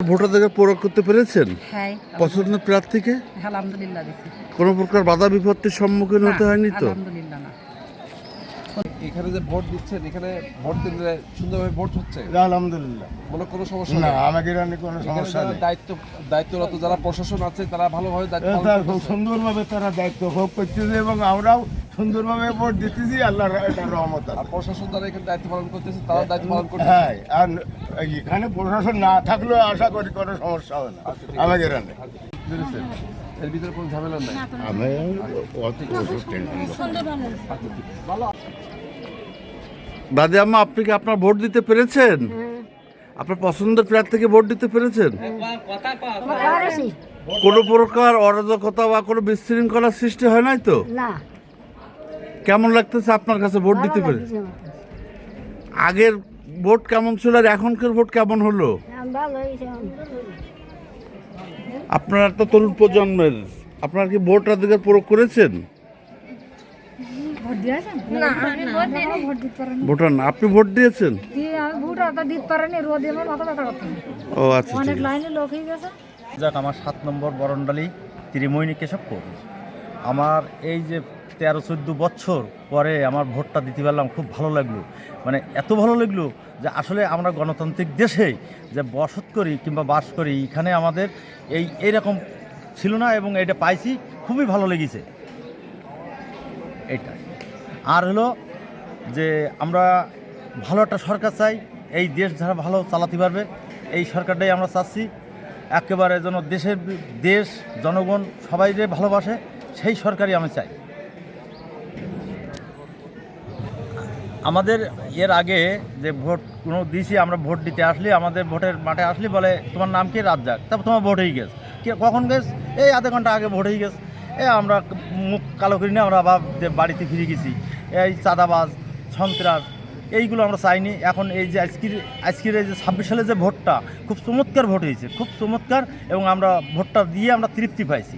ভোটারদের প্রয়োগ করতে পেরেছেন? হ্যাঁ পছন্দের প্রার্থীকে? আলহামদুলিল্লাহ কোনো প্রকার বাধা বিপত্তির সম্মুখীন হতে হয়নি তো? আলহামদুলিল্লাহ না। এখানে যে ভোট দিচ্ছেন এখানে ভোট দিলে সুন্দরভাবে ভোট হচ্ছে? আলহামদুলিল্লাহ। মনে কোনো সমস্যা না নেই? আমাদের এখানে কোনো সমস্যা নেই। দায়িত্ব দায়িত্বরত যারা প্রশাসন আছে তারা ভালোভাবে দায়িত্ব খুব সুন্দরভাবে তারা দায়িত্ব ভোগ করতেছে এবং আমরাও সুন্দরভাবে ভোট দিতেছি আল্লাহর এটা রহমত আর আছে। প্রশাসন যারা এখানে দায়িত্ব পালন করতেছে তারাও দায়িত্ব পালন করতেছে। হ্যাঁ আর এখানে প্রশাসন না থাকলেও আশা করি কোনো সমস্যা হবে না। আমাদের এখানে। এর ভিতরে কোনো ঝামেলা নাই? আমি অত টেনশন দাদি আম্মা আপনি কি আপনার ভোট দিতে পেরেছেন? আপনার পছন্দের প্রার্থীকে ভোট দিতে পেরেছেন? কোনো প্রকার অরাজকতা বা কোনো বিশৃঙ্খলার সৃষ্টি হয় নাই তো? না। কেমন লাগতেছে আপনার কাছে ভোট দিতে পেরে? আগের ভোট কেমন ছিল আর এখনকার ভোট কেমন হলো? ভালো হয়েছে আপনারা তো তরুণ প্রজন্মের আপনারা কি ভোট অধিকার প্রয়োগ করেছেন? ভোট দিয়েছেন? না আমি ভোট দিইনি। ভোট দিতে পারিনি। ভোটার না আপনি ভোট দিয়েছেন? দিয়ে আমি ভোট অত দিতে পারিনি রোদ আমার মাথা ব্যথা করতে ও আচ্ছা অনেক লাইনে লোক হয়ে গেছে। যাক আমার সাত নম্বর বরণডালি ত্রিমোহিনী কেশবপুর। আমার এই যে তেরো চোদ্দ বছর পরে আমার ভোটটা দিতে পারলাম, খুব ভালো লাগল। মানে এত ভালো লাগল যে আসলে আমরা গণতান্ত্রিক দেশে যে বসত করি কিংবা বাস করি, এখানে আমাদের এই এইরকম ছিল না এবং এটা পাইছি, খুবই ভালো লেগেছে। এইটাই আর হলো যে আমরা ভালো একটা সরকার চাই, এই দেশ যারা ভালো চালাতে পারবে, এই সরকারটাই আমরা চাচ্ছি। একেবারে যেন দেশের দেশ, জনগণ সবাই যে ভালোবাসে সেই সরকারই আমি চাই। আমাদের এর আগে যে ভোট, কোনো দিয়েছি আমরা ভোট দিতে আসলে, আমাদের ভোটের মাঠে আসলে বলে তোমার নাম কি? রাজ্জাক। তারপর তোমার ভোট হয়ে গেছে। কে, কখন গেছ? এই আধা ঘণ্টা আগে ভোট হয়ে গেছে। এ আমরা মুখ কালো করি না, আমরা আবার বাড়িতে ফিরে গেছি। এই চাঁদাবাজ, সন্ত্রাস, এইগুলো আমরা চাইনি। এখন এই যে আজকের আজকের এই যে ছাব্বিশ সালে যে ভোটটা, খুব চমৎকার ভোট হয়েছে। খুব চমৎকার এবং আমরা ভোটটা দিয়ে আমরা তৃপ্তি পাইছি।